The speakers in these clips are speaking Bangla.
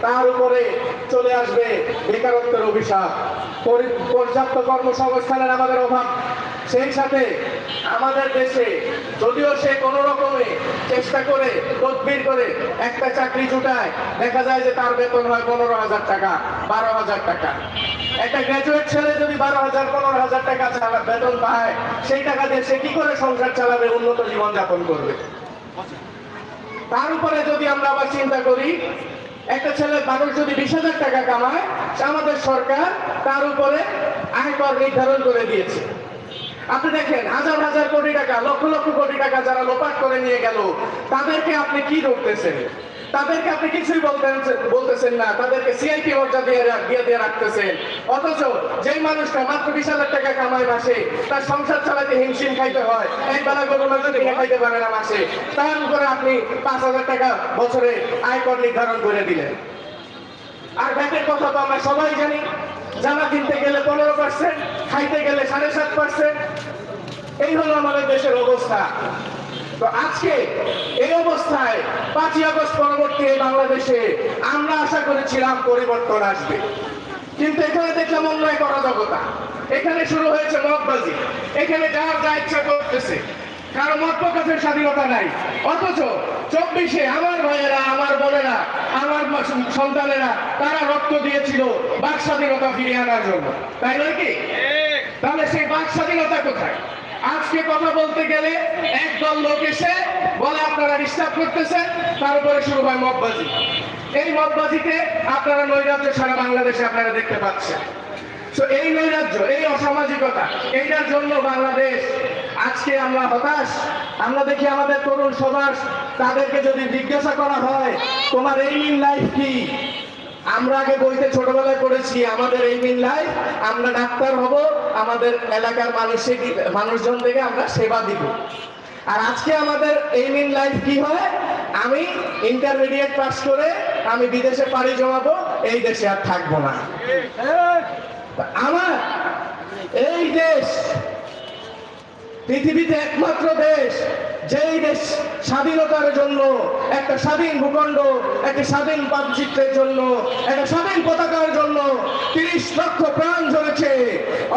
তার উপরে চলে আসবে বেকারত্বের অভিশাপ। পরি- পর্যাপ্ত কর্মসংস্থানের আমাদের অভাব। সেই সাথে আমাদের দেশে যদিও সে কোনো রকমে চেষ্টা করে, তদবির করে একটা চাকরি জুটায়, দেখা যায় যে তার বেতন হয় পনেরো হাজার টাকা, বারো হাজার টাকা। একটা গ্র্যাজুয়েট ছেলে যদি বারো হাজার, পনেরো হাজার টাকা চালা- বেতন পায়, সেই টাকা দিয়ে সে কি করে সংসার চালাবে, উন্নত জীবনযাপন করবে? তার উপরে যদি আমরা আবার চিন্তা করি একটা ছেলে মানুষ যদি বিশ হাজার টাকা কামায় আমাদের সরকার তার উপরে আয়কর নির্ধারণ করে দিয়েছে। আপনি দেখেন, হাজার হাজার কোটি টাকা, লক্ষ লক্ষ কোটি টাকা যারা লোপাট করে নিয়ে গেল, তাদেরকে আপনি কি ধরতেছেন? তাদেরকে আপনি কিছুই বলতেন বলতেছেন না। তাদেরকে সিআইপি মর্যাদা দিয়ে দিয়ে দিয়ে রাখতেছেন। অথচ যেই মানুষটা মাত্র বিশ হাজার টাকা কামায় মাসে, তার সংসার চালাতে হিমশিম খাইতে হয়। এক বেলা গরু মাংস খাইতে পারে না মাসে। তার উপরে আপনি পাঁচ হাজার টাকা বছরে আয়কর নির্ধারণ করে দিলেন। আর ব্যাটের কথা তো আমরা সবাই জানি। জামা কিনতে গেলে পনেরো পার্সেন্ট খাইতে গেলে সাড়ে সাত পার্সেন্ট এই হলো আমাদের দেশের অবস্থা। তো আজকে এই অবস্থায় পাঁচই আগস্ট পরবর্তী এই বাংলাদেশে আমরা আশা করেছিলাম পরিবর্তন আসবে। কিন্তু এখানে দেখলাম অন্য এক অরাজকতা। এখানে শুরু হয়েছে মদবাজি এখানে যার যা ইচ্ছা করতেছে কারও মত প্রকাশের স্বাধীনতা নাই। অথচ চব্বিশে আমার ভাইয়েরা আমার বোনেরা আমার সন্তানেরা তারা রক্ত দিয়েছিল বাক স্বাধীনতা ফিরিয়ে আনার জন্য। তাই নয় কি? তাহলে সেই বাক স্বাধীনতা কোথায়? আজকে কথা বলতে গেলে একদল লোক এসে বলে, আপনারা ডিস্টার্ব করতেছেন? তার উপরে শুরু হয় মদবাজি। এই মদবাজিতে আপনারা নৈরাজ্য সারা বাংলাদেশে আপনারা দেখতে পাচ্ছেন। তো এই নৈরাজ্য, এই অসামাজিকতা, এইটার জন্য বাংলাদেশ আজকে আমরা হতাশ। আমরা দেখি আমাদের তরুণ সমাজ, তাদেরকে যদি জিজ্ঞাসা করা হয়, তোমার এই লাইফ কি? আমরা আগে বইতে ছোটবেলায় পড়েছি, আমাদের এই লাইফ আমরা ডাক্তার হব, আমাদের এলাকার মানুষের মানুষজন থেকে আমরা সেবা দিব। আর আজকে আমাদের এই মিন লাইফ কি হয়? আমি ইন্টারমিডিয়েট পাস করে আমি বিদেশে পাড়ি জমাবো, এই দেশে আর থাকব না। আমার এই দেশ পৃথিবীতে একমাত্র দেশ যেই দেশ স্বাধীনতার জন্য, একটা স্বাধীন ভূখণ্ড, একটা স্বাধীন মানচিত্রের জন্য, একটা স্বাধীন পতাকার জন্য তিরিশ লক্ষ প্রাণ ঝরেছে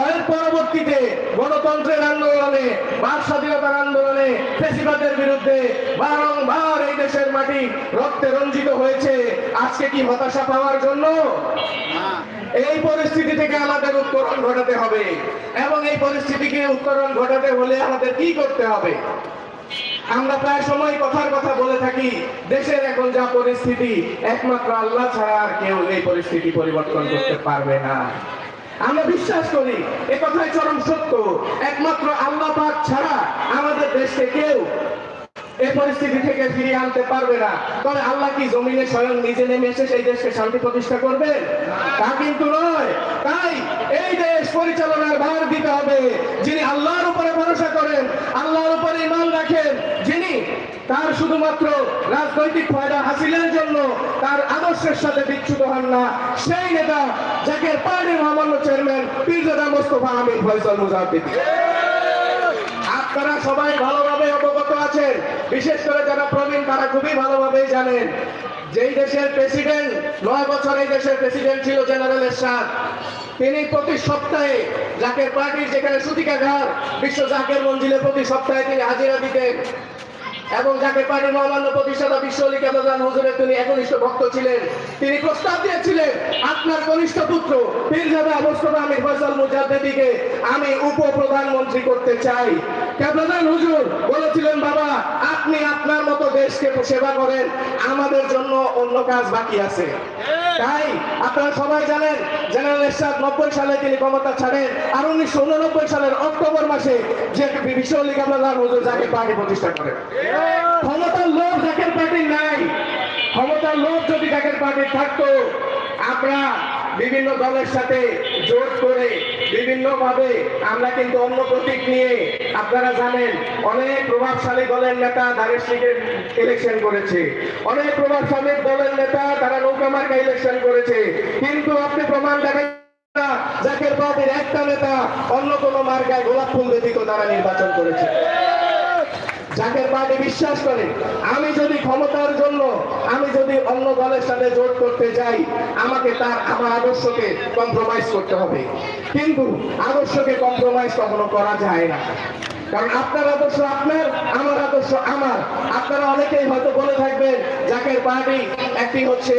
এর পরবর্তীতে গণতন্ত্রের আন্দোলনে বাক স্বাধীনতার আন্দোলনে ফেসিবাদের বিরুদ্ধে বারংবার এই দেশের মাটি রক্তে রঞ্জিত হয়েছে। আজকে কি হতাশা পাওয়ার জন্য? এই পরিস্থিতি থেকে আমাদের উত্তরণ ঘটাতে হবে। এবং এই পরিস্থিতিকে উত্তরণ ঘটাতে হলে আমাদের কি করতে হবে? আমরা প্রায় সময় কথার কথা বলে থাকি, দেশের এখন যা পরিস্থিতি, একমাত্র আল্লাহ ছাড়া আর কেউ এই পরিস্থিতি পরিবর্তন করতে পারবে না। আমরা বিশ্বাস করি, এ কথাই চরম সত্য, একমাত্র আল্লাহ পাক ছাড়া আমাদের দেশকে কেউ এই পরিস্থিতি থেকে ফিরিয়ে আনতে পারবে না। তবে আল্লাহ কি জমিনে স্বয়ং নিজে নেমে এসে সেই দেশকে শান্তি প্রতিষ্ঠা করবেন তা কিন্তু নয়। তাই এই দেশ পরিচালনার ভার দিতে হবে, যিনি আল্লাহর উপরে ভরসা করেন, আল্লাহর উপরে ইমান রাখেন যিনি তার শুধুমাত্র রাজনৈতিক ফায়দা হাসিলের জন্য তার আদর্শের সাথে বিচ্যুত হন না, সেই নেতা যাকে পার্টির মহামান্য চেয়ারম্যান পীরজাদা মোস্তফা আমির ফয়সাল মুজাহিদ আপনারা সবাই ভালোভাবে অবগত আছেন, বিশেষ করে যারা প্রবীণ, তারা খুবই ভালোভাবে জানেন যেই দেশের প্রেসিডেন্ট, নয় বছর এই দেশের প্রেসিডেন্ট ছিল জেনারেল এরশাদ। তিনি প্রতি সপ্তাহে জাকের পার্টির যেখানে সুতিকাঘর বিশ্ব জাকের মঞ্জিলে প্রতি সপ্তাহে তিনি হাজিরা দিতেন। এবং যাকে পানি মহামান্য প্রতিষ্ঠাতা বিশ্বলী কেদার হুজুরের তিনি একনিষ্ঠ ভক্ত ছিলেন। তিনি প্রস্তাব দিয়েছিলেন, আপনার কনিষ্ঠ পুত্র পীরজাদা মোস্তফা আমির ফয়সাল মুজাদ্দিদিকে আমি উপপ্রধানমন্ত্রী করতে চাই। কেদার হুজুর বলেছিলেন বাবা আপনি আপনার মতো দেশকে সেবা করেন আমাদের জন্য অন্য কাজ বাকি আছে। তাই আপনারা সবাই জানেন জেনারেল এরশাদ নব্বই সালে তিনি ক্ষমতা ছাড়েন আর উনিশশো উননব্বই সালের অক্টোবর মাসে যে বিশ্বলী কেদার হুজুর যাকে পার্টি প্রতিষ্ঠা করেন। ক্ষমতার লোভ জাকের পার্টির নাই। ক্ষমতার লোভ যদি জাকের পার্টির থাকতো আমরা বিভিন্ন দলের সাথে জোট করে বিভিন্ন ভাবে আমরা কিন্তু অন্য প্রতীক নিয়ে আপনারা জানেন অনেক প্রভাবশালী দলের নেতা দারেশ লীগের ইলেকশন করেছে। অনেক প্রভাবশালী দলের নেতা তারা নৌকা মার্কা ইলেকশন করেছে। কিন্তু আপনি প্রমাণ দেখাই না, জাকের পার্টির একটা নেতা অন্য কোনো মার্কায় গোলাপ ফুল ব্যতীত তারা নির্বাচন করেছে। জাকের পার্টি বিশ্বাস করে, আমি যদি ক্ষমতার জন্য, আমি যদি অন্য দলের সাথে জোট করতে যাই, আমাকে তার আমার আদর্শকে কম্প্রোমাইজ করতে হবে। কিন্তু আদর্শকে কম্প্রোমাইজ কখনো করা যায় না। কারণ আপনার আদর্শ আপনার, আমার আদর্শ আমার। আপনারা অনেকেই হয়তো বলে থাকবেন, জাকের পার্টি একটি হচ্ছে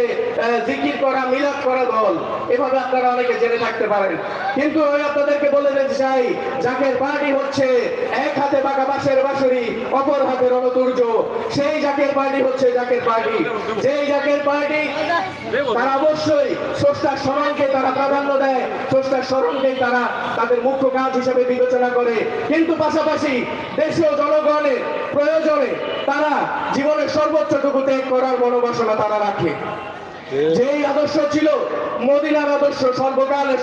জিকির করা, মিলাদ করা দল। এভাবে আপনারা অনেকে জেনে থাকতে পারেন। কিন্তু আমি আপনাদেরকে বলে দিতে চাই, জাকের পার্টি হচ্ছে এক হাতে বাঁকা বাঁশের বাঁশুরি, অপর হাতে রণতুর্য। সেই জাকের পার্টি হচ্ছে জাকের পার্টি যেই জাকের পার্টি তারা অবশ্যই স্রষ্টার স্মরণকে তারা প্রাধান্য দেয়, স্রষ্টার স্মরণকেই তারা তাদের মুখ্য কাজ হিসেবে বিবেচনা করে। কিন্তু পাশাপাশি দেশীয় জনগণের প্রয়োজনে তারা জীবনের সর্বোচ্চটুকু ত্যাগ করার মনোবাসনা তারা রাখে। যেই আদর্শ ছিল মদিনার আদর্শ সর্বকালে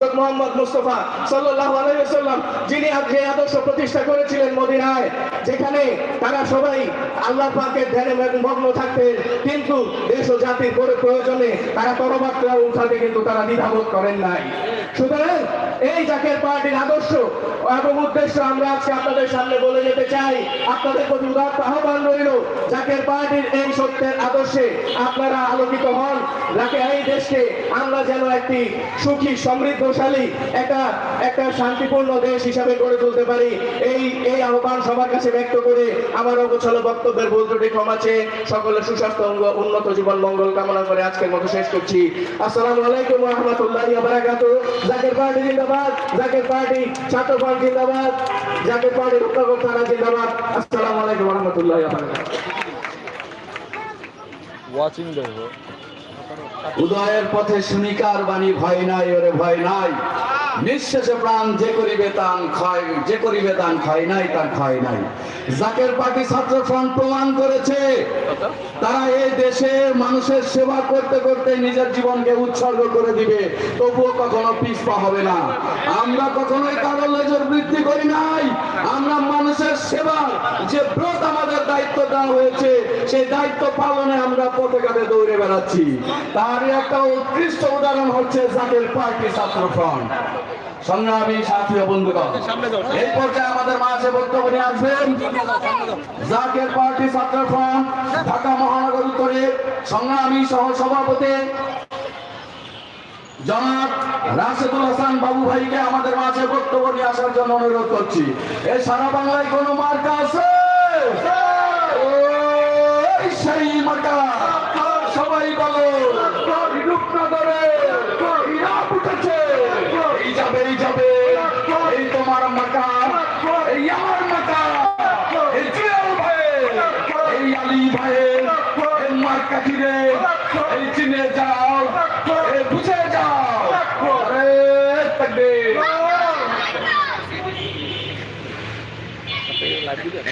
মোহাম্মদ মুস্তফা সাল্লাল্লাহু আলাইহি ওয়াসাল্লাম, যিনি যে আদর্শ প্রতিষ্ঠা করেছিলেন মদিনায়, যেখানে তারা সবাই আল্লাহ পাকের ধ্যানে মগ্ন থাকতেন কিন্তু দেশ ও জাতির প্রয়োজনে তারা উঠাতে কিন্তু তারা দ্বিধাবোধ করেন নাই। সুতরাং এই পার্টির আদর্শ এবং উদ্দেশ্য আমরা আজকে আপনাদের সামনে বলে যেতে চাই। আপনাদের প্রতি আহ্বান রইল পার্টির এই সত্যের আদর্শে আপনারা আলোকিত হন। যাকে এই দেশকে আমরা যেন একটি সুখী, সমৃদ্ধশালী, একটা একটা শান্তিপূর্ণ দেশ হিসাবে গড়ে তুলতে পারি, এই এই আহ্বান সবার কাছে ব্যক্ত করে আমার অগোছল বক্তব্যের ভুল ত্রুটি ক্ষমা চেয়ে সকলের সুস্বাস্থ্য উন্নত জীবন, মঙ্গল কামনা করে আজকের মতো শেষ করছি। আসসালামু আলাইকুম রহমতুল্লাহ বারাকাত জাকের পার্টি জিন্দাবাদ জাকের পার্টি ছাত্র পার্টি জিন্দাবাদ জাকের পার্টি রূপনগর থানা জিন্দাবাদ। আসসালামু আলাইকুম রহমতুল্লাহ বারাকাত watching the উদয়ের পথে শুনিকার বাণী ভয় নাই ওরে ভয় নাই। নিঃশেষে প্রাণ যে করিবে তান ক্ষয় যে করিবে তান ক্ষয় নাই তার ক্ষয় নাই। জাকের পার্টি ছাত্র ফ্রন্ট প্রমাণ করেছে। তারা এই দেশে মানুষের সেবা করতে করতে নিজের জীবনকে উৎসর্গ করে দিবে। তবুও কখনো পিছপা হবে না। আমরা কখনোই কারও নজর বৃদ্ধি করি নাই। আমরা মানুষের সেবার যে ব্রত আমাদের দায়িত্ব দেওয়া হয়েছে, সেই দায়িত্ব পালনে আমরা ঘাটে দৌড়ে বেড়াচ্ছি। তার একটা উৎকৃষ্ট উদাহরণ হচ্ছে জাকের পার্টি ছাত্র ফ্রন্ট। সংগ্রামী সাথী ও বন্ধুগণ এই পর্যায়ে আমাদের মাঝে বক্তব্য নিয়ে আসবেন জাকের পার্টি ছাত্র ফ্রন্ট ঢাকা মহানগর উত্তরে সংগ্রামী সহ সভাপতি জনাব রাশেদুল হাসান বাবু ভাইকে আমাদের মাঝে বক্তব্য নিয়ে আসার জন্য অনুরোধ করছি। এই সারা বাংলায় কোনো মার্কা আছে? সেই মার্কা। সবাই বলো। রূপনগরে ইরাক উঠেছে এই যাবে এই যাবে এই তোমার মার্কা এই আমার মার্কা এই জিয়াল ভাই এই আলী ভাই এই মার্কা ছিড়ে এই চিনে যাও এই বুঝে যাও আরে তাকবীর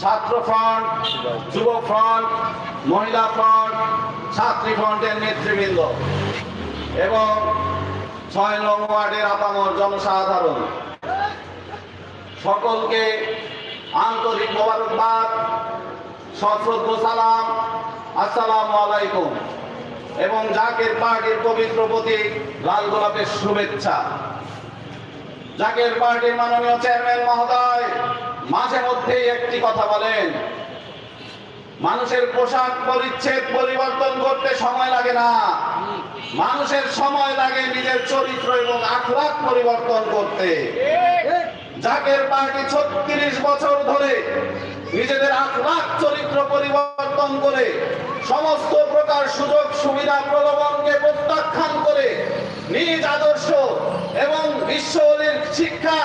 ছাত্র ফ্রন্ট, যুব ফ্রন্ট, মহিলা ফ্রন্ট, ছাত্রী ফ্রন্টের নেতৃবৃন্দ এবং ছয় নং ওয়ার্ডের আপামর জনসাধারণ। সকলকে আন্তরিক মোবারকবাদ, সশ্রদ্ধ সালাম, আসসালামু আলাইকুম। এবং জাকের পার্টির পবিত্র প্রতীক, লাল গোলাপের শুভেচ্ছা। জাকের পার্টির মাননীয় চেয়ারম্যান মহোদয় মাঝে মধ্যেই একটি কথা বলেন। মানুষের পোশাক পরিচ্ছেদ পরিবর্তন করতে সময় লাগে না। মানুষের সময় লাগে নিজের চরিত্র এবং আখলাক পরিবর্তন করতে। জাকের পার্টি ছত্রিশ বছর ধরে নিজেদের আখলাক চরিত্র পরিবর্তন করে, সমস্ত প্রকার সুযোগ সুবিধা প্রলোভনকে প্রত্যাখ্যান করে, নিজ আদর্শ এবং বিশ্বলির শিক্ষা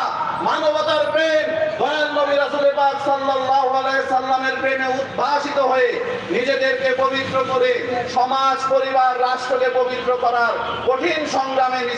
মানবতার প্রেম, দয়াল নবী রাসুল পাক সাল্লাল্লাহু আলাইহি সাল্লামের প্রেমে উদ্ভাসিত হয়ে নিজেদেরকে পবিত্র করে সমাজ, পরিবার, রাষ্ট্রকে পবিত্র করার কঠিন সংগ্রামে নিজে